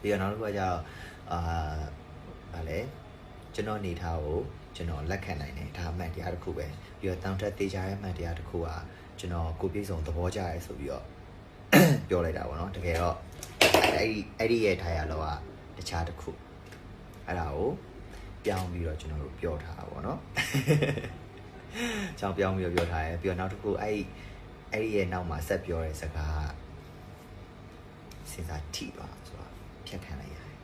ပြီးတော့နောက်တစ်ခုကကျတော့အာဗာလဲကျွန်တော်နေထားကိုကျွန်တော်လက်ခံနိုင်တယ်ဒါအမှန်တရားတစ်ခုပဲပြီးတော့တောင်းတက်သေးချာရဲ့အမှန်တရားတစ်ခုကကျွန်တော်ကိုပြည့်စုံသဘောကျရဲဆိုပြီးတော့ပြောလိုက်တာပေါ့နော်တကယ်တော့အဲ့ဒီအဲ့ဒီရဲ့ထားရလောကတခြားတစ်ခုအဲ့ဒါကိုပြောင်းပြီးတော့ကျွန်တော်တို့ပြောထားတာပေါ့နော်ချောင်းပြောင်းပြီးတော့ပြောထားရဲပြီးတော့နောက်တစ်ခုအဲ့ဒီအဲ့ဒီရဲ့နောက်မှာဆက်ပြောတဲ့စကားကစဉ်းစားထိပါဆိုတော့ ဖြတ်ခံလိုက်ရတယ်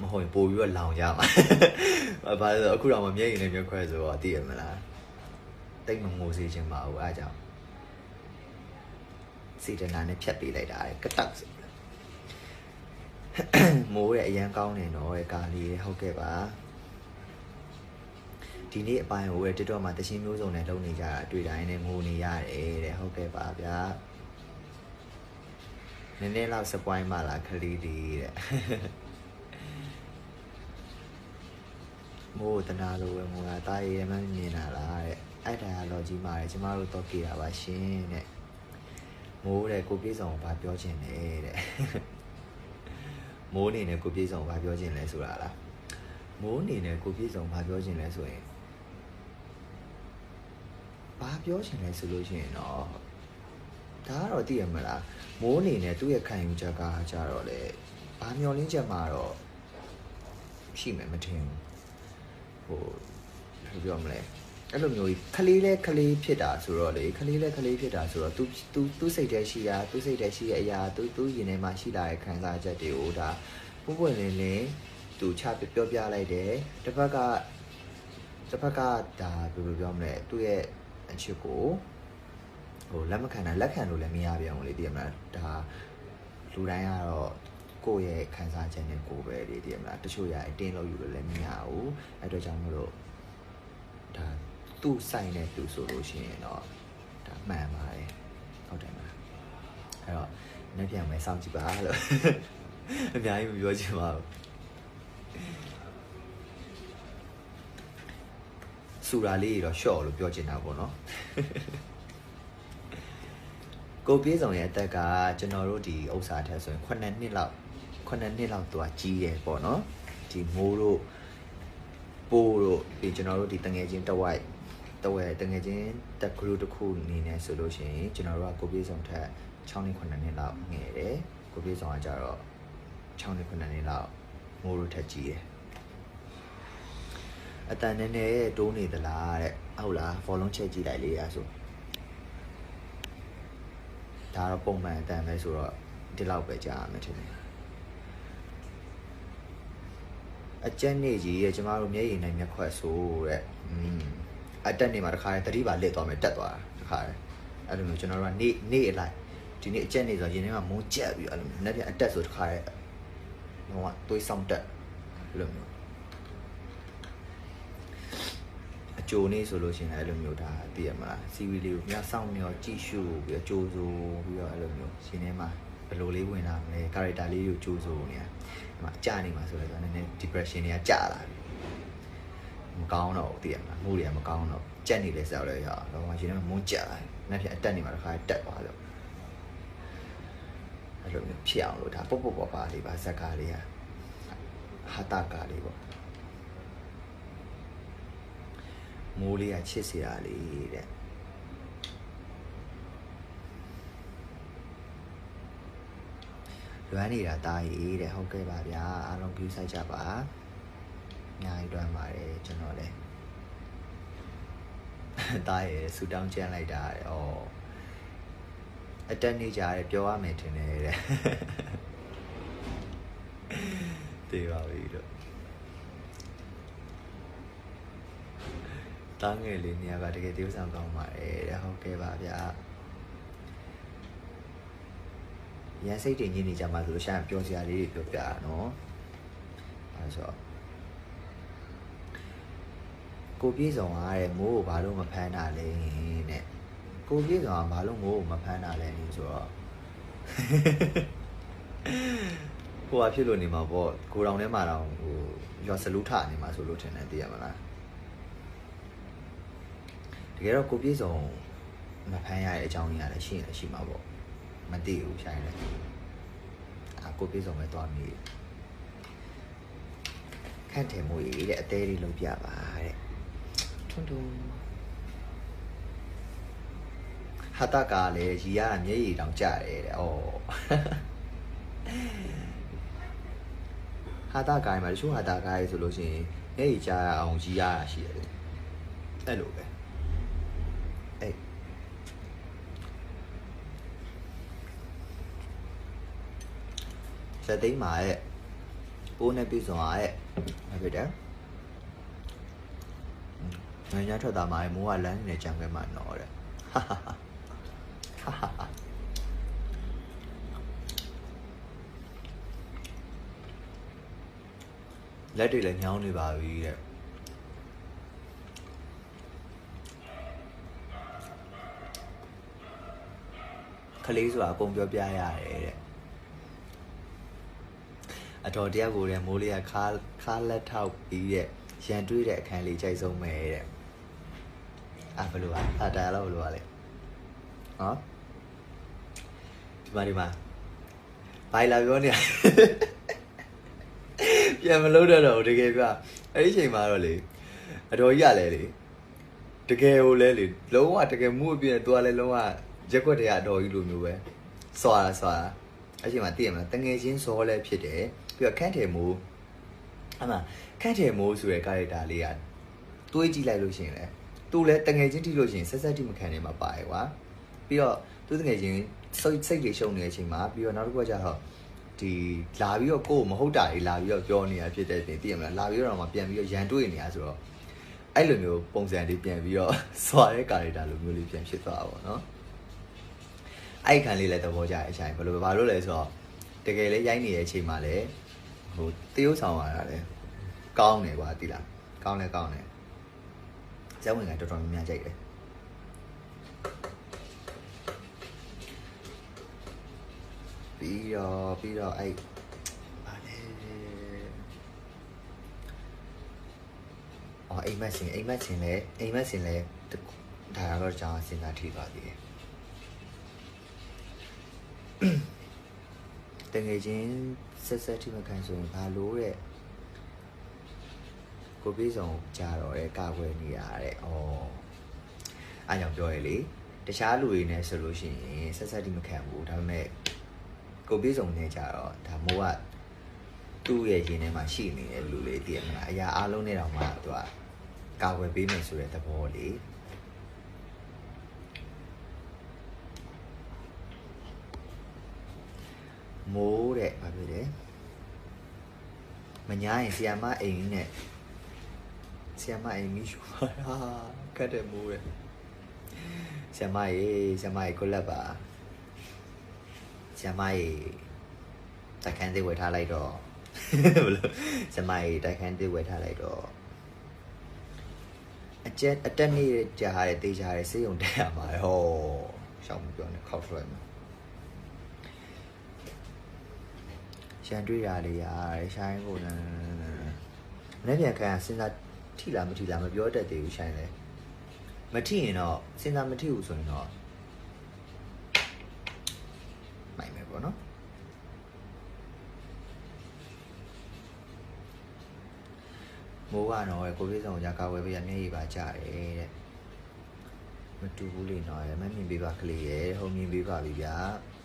မဟုတ်ရင်ပို့ပြီးတော့လောင်ကြမှာဘာလို့လဲဆိုတော့အခုတော့မမျက်ရည်နဲ့မျက်ခွဲဆိုတော့သိရမလားတိတ်မငိုစေချင်ပါဘူးအဲအကြောင်းစေတနာနဲ့ဖြတ်ပေးလိုက်တာကတက်ဆိုမိုးရဲ့အရန်ကောင်းနေတော့ရဲ့ကာလီဟုတ်ကဲ့ပါဒီနေ့အပိုင်းကိုရဲ့ TikTok မှာတရှင်းမျိုးစုံနဲ့လုပ်နေကြတာတွေ့တိုင်းနဲ့ငိုနေရတယ်တဲ့ဟုတ်ကဲ့ပါဗျာ နည်းနည်းလောက်စပွိုင်းပါလားခလေးလေးတဲ့မိုးတနာလိုပဲမိုးကတားရဲမှန်းမြင်လာလားတဲ့အဲ့ဒါကတော့ကြီးမာတယ်ကျမတို့တော့ကြည့်တာပါရှင်တဲ့မိုးတဲ့ကိုပြေဆောင်ဘာပြောချင်လဲတဲ့မိုးအနေနဲ့ကိုပြေဆောင်ဘာပြောချင်လဲဆိုတာလားမိုးအနေနဲ့ကိုပြေဆောင်ဘာပြောချင်လဲဆိုရင်ဘာပြောချင်လဲဆိုလို့ရှိရင်တော့ ဒါကတော့သိရမလားမိုးအနေနဲ့သူ့ရဲ့ခံယူချက်ကကြတော့လေဘာမျောလင်းချက်မှာတော့ရှိမယ်မထင်ဘူး ဟိုဘယ်လိုပြောမလဲအဲ့လိုမျိုးကြီးခလေးလဲခလေးဖြစ်တာဆိုတော့လေခလေးလဲခလေးဖြစ်တာဆိုတော့ तू तू तू စိတ်ထဲရှိတာ तू စိတ်ထဲရှိရဲ့အရာ तू तू ရင်ထဲမှာရှိလာတဲ့ခံစားချက်တွေကိုဒါပွပွလင်းလင်း तू ချပြပြောပြလိုက်တယ်တစ်ဖက်ကတစ်ဖက်ကဒါဘယ်လိုပြောမလဲသူ့ရဲ့အချစ်ကို ဟိုလက်မခံနိုင်လက်ခံလို့လည်းမရပြန်ဘူးလေတည်ရမလားဒါလူတိုင်းကတော့ကိုယ့်ရဲ့ခံစားချက်နဲ့ကိုယ်ပဲလေတည်ရမလားတချို့ရအတင်းလို့ယူလို့လည်းမရဘူးအဲ့တော့ကြောင့်မလို့ဒါသူ့ဆိုင်နဲ့သူဆိုလို့ရှိရင်တော့ဒါမှန်ပါတယ်ဟုတ်တယ်မလားအဲ့တော့နေ့ပြန်မယ်စောင့်ကြည့်ပါလို့အများကြီးမပြောချင်ပါဘူးစူရာလေးတွေတော့ရှော့လို့ပြောချင်တာပေါ့နော် ကိုပြေးဆောင်ရဲ့အသက်ကကျွန်တော်တို့ဒီဥစ္စာထက်ဆိုရင်9နှစ်လောက်9နှစ်လောက်သူကကြီးတယ်ပေါ့နော်ဒီမိုးတို့ပို့တို့ဒီကျွန်တော်တို့ဒီတငယ်ချင်းတဝိုက်တဝဲတငယ်ချင်းတက်ဂရုတစ်ခုအနေနဲ့ဆိုလို့ရှိရင်ကျွန်တော်တို့ကကိုပြေးဆောင်ထက်6နှစ်9နှစ်လောက်ငယ်တယ်ကိုပြေးဆောင်ကကြတော့6နှစ်9နှစ်လောက်မိုးတို့ထက်ကြီးတယ်အတန်နဲ့နဲ့တိုးနေသလားတဲ့ဟုတ်လားဘောလုံးချက်ကြည့်လိုက်လေအားဆို ဒါတော့ပုံမှန်အတန်ပဲဆိုတော့ဒီလောက်ပဲကြားရမယ်ထင်တယ်အကျက်နေကြီးရဲ့ကျမတို့မျက်ရည်နဲ့မျက်ခွက်ဆိုတဲ့อืมအတက်နေမှာတခါတည်းတတိပါလစ်သွားမယ်တက်သွားတာတခါတည်းအဲ့လိုမျိုးကျွန်တော်တို့ကနေနေအလိုက်ဒီနေ့အကျက်နေဆိုရင်ထဲမှာမုန်းကြက်ပြီးအဲ့လိုမျိုးနေ့ပြန်အတက်ဆိုတခါတည်းတော့ကသွေးဆောင်တက်အဲ့လိုမျိုးအ ကျိုးနေဆိုလို့ရှိရင်လည်းအဲ့လိုမျိုးဒါသိရမလားစီဗီလေးကိုမြတ်ဆောင်မျောကြည့်ရှုပြီးတော့ကြိုးစိုးပြီးတော့အဲ့လိုမျိုးရှင်ထဲမှာဘယ်လိုလေးဝင်လာမလဲ character လေးကိုကြိုးစိုးနေတာဒီမှာကြာနေမှာဆိုတော့နည်းနည်း depression တွေကကြာလာပြီမကောင်းတော့ဘူးတည်ရမလားမှုတွေကမကောင်းတော့ကြက်နေလဲဆောက်လဲရအောင်တော့ရှင်ကမုန်းကြလာတယ်နောက်ပြန်အတက်နေမှာတစ်ခါတက်သွားတော့အဲ့လိုမျိုးဖြစ်အောင်လို့ဒါပုတ်ပုတ်ပါပါလေးပါဇက်ကားလေးဟာဟာတာကားလေးပေါ့ မိုးလေးကချစ်စရာလေးတဲ့လွမ်းနေတာတားရီတဲ့ဟုတ်ကဲ့ပါဗျာအားလုံး view ဆိုင်ကြပါအများကြီးလွမ်းပါတယ်ကျွန်တော်လည်းတားရီဆူတောင်းကြမ်းလိုက်တာတဲ့ဩအတက်နေကြတယ်ပြောရမယ်ထင်တယ်တဲ့တေးပါပြီတော့ တားငယ်လေးနေရာကတကယ်တေးဥဆောင်ကောင်းပါတယ်တဲ့ဟုတ်ကဲ့ပါဗျာရန်စိတ်တင်ကြီးနေကြမှာဆိုလို့ရှာရင်ပြောစရာလေးတွေပြောပြတာနော်အဲဆိုတော့ကိုပြေဆောင်ကတဲ့မိုးကိုဘာလို့မဖမ်းတာလဲတဲ့ကိုပြေဆောင်ကဘာလို့မိုးကိုမဖမ်းတာလဲနေဆိုတော့ဟိုဟာဖြစ်လို့နေမှာပေါ့ကိုတောင်ထဲမှာတော့ဟိုရွာစလူးထနေမှာဆိုလို့ထင်တယ်သိရမလား တကယ်တော့ကိုပြေဆောင်မဖမ်းရတဲ့အကြောင်းကြီးကလည်းရှိရင်လည်းရှိမှာပေါ့မသိဘူးဆိုင်လေအအာကိုပြေဆုံးပဲသွားမိခန့်တယ်မို့ရေတဲ့အသေးလေးလုံးပြပါတဲ့ထွန်းထွန်းဟာတာကလည်းရီရမျက်ရည်တောင်ကျတယ်တဲ့ဩဟာတာကိုင်းမှာတချို့ဟာတာကိုင်းဆိုလို့ရှိရင်မျက်ရည်ကျအောင်ရီရတာရှိတယ်လေအဲ့လိုပဲအဲ့ စက်သိမ်းမှာရဲ့ပိုးနဲ့ပြည့်စုံအားရဲ့မဖြစ်တယ်ငါညာထွက်တာမှာမိုးကလမ်းနေကြံခဲ့မှာတော့တဲ့ဟာဟာဟာဟာဟာလက်တွေလည်းညောင်းနေပါပြီတဲ့ခလေးဆိုတာအကုန်ပြောပြရတယ်တဲ့ အတော်တယောက်ကိုလည်းမိုးလေးကခါခါလက်ထောက်ပြီးတဲ့ရန်တွေးတဲ့အခန်းလေးကြိုက်ဆုံးပဲတဲ့အာဘယ်လိုပါအာတာလောက်ဘယ်လိုပါလဲဟောဒီမှာဒီမှာဘိုင်လာပြောနေပြန်မလို့တော့တော့တကယ်ပြအဲ့ဒီချိန်မှာတော့လေအတော်ကြီးရလဲလေတကယ်ကိုလဲလေလုံးဝတကယ်မှုအပြည့်တော့လဲလုံးဝရက်ွက်တဲ့အတော်ကြီးလိုမျိုးပဲစွာစွာ အဲ့ချိန်မှာသိရမလားတငယ်ချင်းဇောလဲဖြစ်တယ်ပြီးတော့ခန့်တယ်မိုးအမှခန့်တယ်မိုးဆိုတဲ့ character လေးကတွေးကြည့်လိုက်လို့ရှိရင်လေသူလည်းတငယ်ချင်းတိလို့ရှိရင်ဆက်ဆက်တိမခံနေမှာပါရွာပြီးတော့သူတငယ်ချင်းစိတ်စိတ်တွေရှုံနေတဲ့အချိန်မှာပြီးတော့နောက်တစ်ခုကကျတော့ဒီလာပြီးတော့ကိုယ်မဟုတ်တာတွေလာပြီးတော့ပြောနေတာဖြစ်တဲ့ပြင်သိရမလားလာပြီးတော့မှပြန်ပြီးတော့ရန်တွေးနေတာဆိုတော့အဲ့လိုမျိုးပုံစံလေးပြန်ပြီးတော့စွာတဲ့ character လိုမျိုးလေးပြန်ဖြစ်သွားတာပေါ့နော် အဲ့ခံလေးလည်းသဘောကျတဲ့အချိန်ဘယ်လိုဘာလို့လဲဆိုတော့တကယ်လည်းရိုက်နေတဲ့အချိန်မှာလည်းဟိုတရုပ်ဆောင်ရတာလည်းကောင်းတယ်ကွာတိလားကောင်းလဲကောင်းတယ်ဇက်ဝင်ကတော်တော်များများကြိုက်တယ်ပြီးတော့ပြီးတော့အဲ့ဗာလဲအော်အိမ်မက်စင်အိမ်မက်စင်လဲအိမ်မက်စင်လဲဒါကတော့ကျွန်တော်စဉ်းစားထိပါသေးတယ် တငယ်ချင်းဆက်ဆက်ထိမခံဆိုရင်ဘာလို့တဲ့ကိုပြေးဆောင်ကြာတော့တဲ့ကာကွယ်နေရတဲ့ဩအားကြောင့်ပြောရလေတခြားလူတွေနဲ့ဆိုလို့ရှိရင်ဆက်ဆက်ထိမခံဘူးဒါပေမဲ့ကိုပြေးဆောင်နေကြတော့ဒါမိုးကသူ့ရဲ့ရင်ထဲမှာရှိနေတဲ့လူလေးတည်ရမလားအရာအလုံးနဲ့တော့မှသူကကာကွယ်ပေးမယ်ဆိုတဲ့သဘောလေး မိုးတဲ့ဘာဖြစ်လဲမညာရင်ဆီယမအိမ်နဲ့ဆီယမအိမ်မိရှူပါဟာကတ်တယ်မိုးတဲ့ဆီယမရေဆီယမရေကိုလက်ပါဆီယမရေတိုက်ခန်းသေးဝယ်ထားလိုက်တော့ဘလို့ဆီယမရေတိုက်ခန်းသေးဝယ်ထားလိုက်တော့အကျက်အတက်နေကြားရတဲ့တေးကြားရတဲ့စေယုံတက်ရမှာဟောရှောင်းမပြောနဲ့ခောက်ထွက်မှာ ရန်တွေးရလေးရတယ်ရှိုင်းကိုလည်းမနေ့ပြန်ခံစဉ်းစားထိလားမထိလားမပြောတတ်သေးဘူးရှိုင်းလေမထိရင်တော့စဉ်းစားမထိဘူးဆိုရင်တော့မိုက်မယ်ပေါ့နော်မိုးကတော့ကိုပြေဆောင်ကြကာဝယ်ပေးရမျက်ရည်ပါကြတယ်တဲ့မတူဘူးလေနော်ရမမြင်ပေးပါကလေးရဲ့ဟုတ်မြင်ပေးပါပြီဗျာမ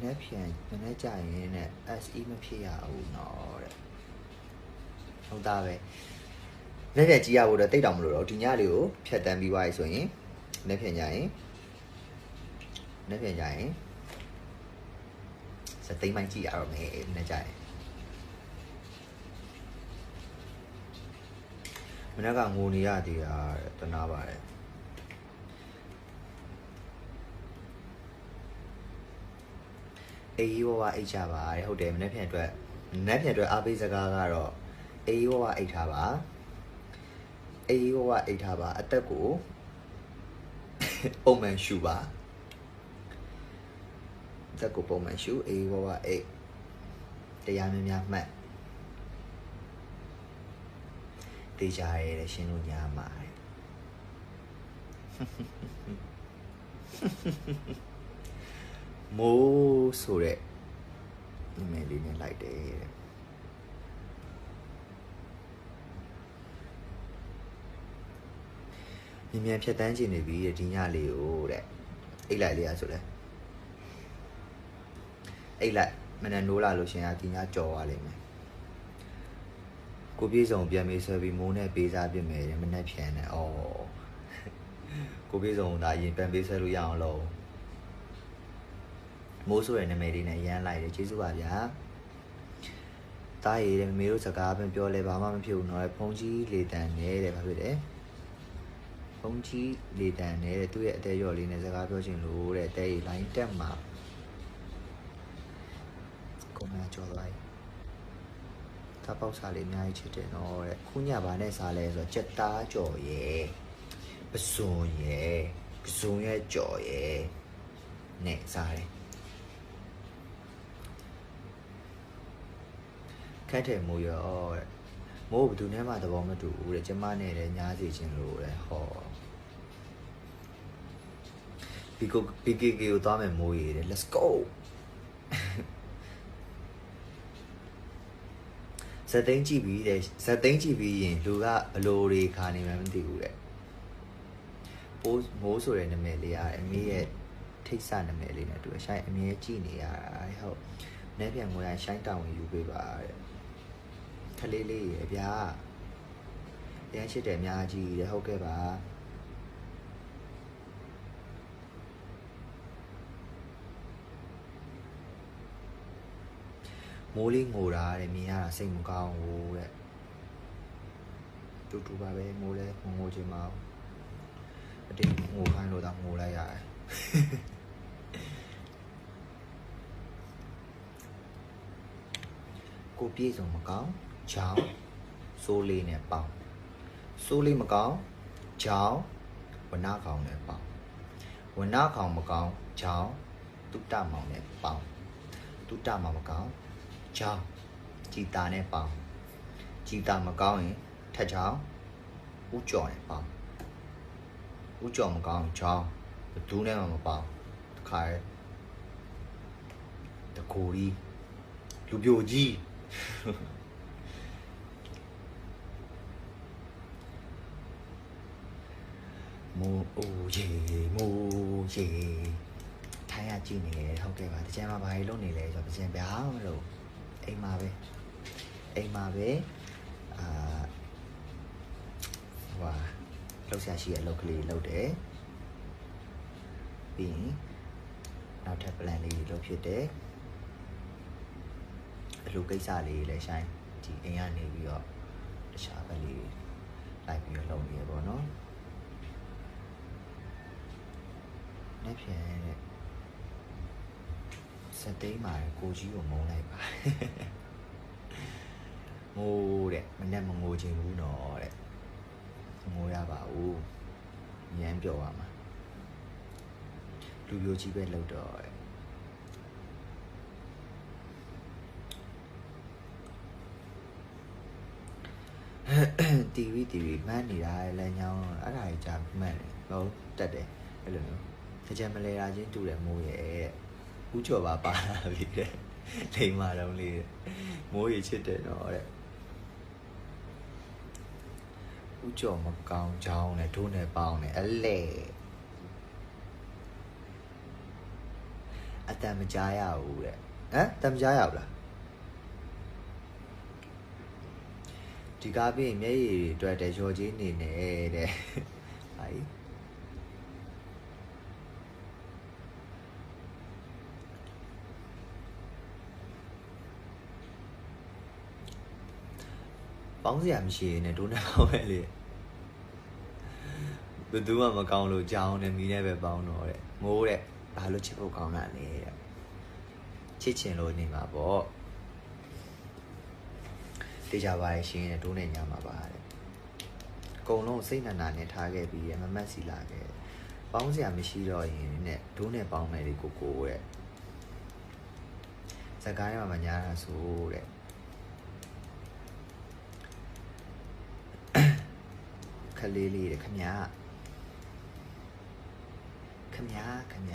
နေ့ပြန်မနေ့ကြရင်နဲ့ SE မဖြစ်ရဘူးနော်တဲ့ဟုတ်တာပဲနေ့ရက်ကြီးရဖို့တော့တိတ်တောင်မလို့တော့ဒီညလေးကိုဖြတ်တန်းပြီးသွားပြီဆိုရင်နေ့ပြန်ကြရင်နေ့ပြန်ကြရင်စသိမ်းမိုင်းကြည့်ရတော့မယ်နေ့ကြရင်မနေ့ကငိုနေရသေးတာတဲ့တနာပါတယ် အေးရောဝအိတ်ချပါတဲ့ဟုတ်တယ်မနေ့ပြန်အတွက်မနေ့ပြန်အတွက်အားပေးစကားကတော့အေးရောဝအိတ်ထားပါအေးရောဝအိတ်ထားပါအသက်ကိုပုံမှန်ရှူပါအသက်ကိုပုံမှန်ရှူအေးရောဝအိတ်တရားများများမှတ်တေးကြရဲတဲ့ရှင်းလို့ညာမှာတဲ့ မိုးဆိုတဲ့နာမည်လေးနဲ့လိုက်တယ်တဲ့မြန်မြန်ဖြတ်တန်းချင်နေပြီတဲ့ဒီညလေးကိုတဲ့အိတ်လိုက်လေးอ่ะဆိုလဲအိတ်လိုက်မနက်နိုးလာလို့ရှင်ကဒီညကြော်သွားလိမ့်မယ်ကိုပြေဆောင်ပြန်မေးဆွဲပြီးမိုးနဲ့ပေးစားပြမယ်တဲ့မနက်ဖြန်နဲ့ဩကိုပြေဆောင်ဒါအရင်ပြန်ပေးဆွဲလို့ရအောင်လို့ မိုးဆိုတဲ့နာမည်လေးနဲ့ရမ်းလိုက်တယ်ကျေးဇူးပါဗျာတားရည်တဲ့မမေတို့စကားပဲပြောလဲဘာမှမဖြစ်ဘူးနော်ဖုန်းကြီးလေတန်နေတဲ့ဘာဖြစ်လဲဖုန်းကြီးလေတန်နေတဲ့သူ့ရဲ့အသေးရော်လေးနဲ့စကားပြောချင်လို့တဲ့တဲ့ရီလိုင်းတက်မှာကိုမကြော်သွားပြီ။တာပေါက်စားလေးအများကြီးချစ်တယ်နော်တဲ့ခုညဘာနဲ့စားလဲဆိုတော့ကြက်သားကြော်ရဲ့ပစွန်ရဲ့ပစွန်ရဲ့ကြော်ရဲ့နဲ့စားတယ် ခက်တယ်မိုးရောတဲ့မိုးဘယ်သူနဲ့မှသဘောမတူဘူးတဲ့ကျမနဲ့လည်းညားစီခြင်းလို့တဲ့ဟောဘီကို BKK ကိုသွားမယ်မိုးရည်တယ် let's go ဇက်သိန်းကြည့်ပြီးတဲ့ဇက်သိန်းကြည့်ပြီးရင်လူကဘလိုတွေခါနေမှမသိဘူးတဲ့ပိုးမိုးဆိုတဲ့နာမည်လေးကအမေရဲ့ထိတ်ဆနာမည်လေးနဲ့တူရှိုင်းအမြဲကြည့်နေရတာဟုတ်နဲပြန်ငွေရရှိုင်းတောင်းဝင်ယူပေးပါတဲ့ ခလေးလေးရဗျာရမ်းရှိတယ်အများကြီးတဲ့ဟုတ်ကဲ့ပါမိုးလေးငိုတာတဲ့မြင်ရတာစိတ်မကောင်းဘူးတဲ့တူတူပါပဲမိုးလဲငိုငိုချင်မအောင်အတင်းငိုခိုင်းလို့တော့ငိုလိုက်ရတယ်ကိုပြေဆုံးမကောင်း ချောင်းစိုးလေးနဲ့ပေါင်းစိုးလေးမကောင်းချောင်းဝနာကောင်နဲ့ပေါင်းဝနာကောင်မကောင်းချောင်းတုတ္တမောင်နဲ့ပေါင်းတုတ္တမောင်မကောင်းချောင်းကြည်တာနဲ့ပေါင်းကြည်တာမကောင်းရင်ထက်ချောင်းဥကြော်နဲ့ပေါင်းဥကြော်မကောင်းချောင်းဘယ်သူနဲ့မှမပေါင်းတခါရဲတကိုကြီးလူပြိုကြီး မိုးအိုးရေမိုးရေထိုင်ရကြည့်နေတယ်ဟုတ်ကဲ့ပါတကြံမှာဘာကြီးလုပ်နေလဲဆိုတော့တကြံဗျာမလို့အိမ်မှာပဲအိမ်မှာပဲအာဟိုဟာလောက်ရှာရှိရဲ့အလုပ်ကလေးလုပ်တယ်ပြီးရင်နောက်ထပ် plan လေးတွေလုပ်ဖြစ်တယ်အလုပ်ကိစ္စလေးတွေလည်းဆိုင်ဒီအိမ်ကနေပြီးတော့တခြားဘက်လေးလိုက်ပြီးတော့လုပ်နေရပေါ့နော် နေ့ဖြန်တဲ့စက်သိမ်းမှာကိုကြီးကိုမုန်းလိုက်ပါငိုတဲ့မနဲ့မငိုချင်ဘူးနော်တဲ့ငိုရပါဘူးညမ်းပြောပါမှာလူပြိုကြီးပဲလှုပ်တော့တဲ့တီဗီတီဗီမှန်းနေတာလည်းညောင်းအဲ့ဒါကြီးကြာမှန်းတယ်ဟုတ်တက်တယ်အဲ့လိုမျိုး ကြကြမလဲတာချင်းတူတယ်မိုးရဲ့တဲ့ဥချော်ပါပါလာပြီတဲ့လိမ္မာတော့လေးတဲ့မိုးရေချစ်တယ်တော့တဲ့ဥချော်မကောင်းချောင်းနဲ့ဒိုးနဲ့ပေါင်းနဲ့အလဲအတန်မကြားရဘူးတဲ့ဟမ်တန်မကြားရဘူးလားဒီကားပြီးမျက်ရည်တွေအတွက်တဲ့ရော်ကြီးနေနေတဲ့ဟာကြီး ပေါင်းစရာမရှိရင်လည်းဒိုးနဲ့ပေါင်းပဲလေဘယ်သူမှမကောင်းလို့ကြောင်းနဲ့မီးနဲ့ပဲပေါင်းတော့တဲ့ငိုးတဲ့ဘာလို့ချစ်ဖို့ကောင်းတာလဲတဲ့ချစ်ချင်လို့နေမှာပေါ့တေချာပါရဲ့ရှင်တဲ့ဒိုးနဲ့ညာမှာပါတဲ့အကုန်လုံးစိတ်နာနာနဲ့ထားခဲ့ပြီးရမမတ်စီလာခဲ့ပေါင်းစရာမရှိတော့ရင်နဲ့ဒိုးနဲ့ပေါင်းမယ်လေကိုကိုတဲ့စကားရမှာညာတာဆိုတဲ့ ခလေးလေးတဲ့ခမညာခမညာခမညာ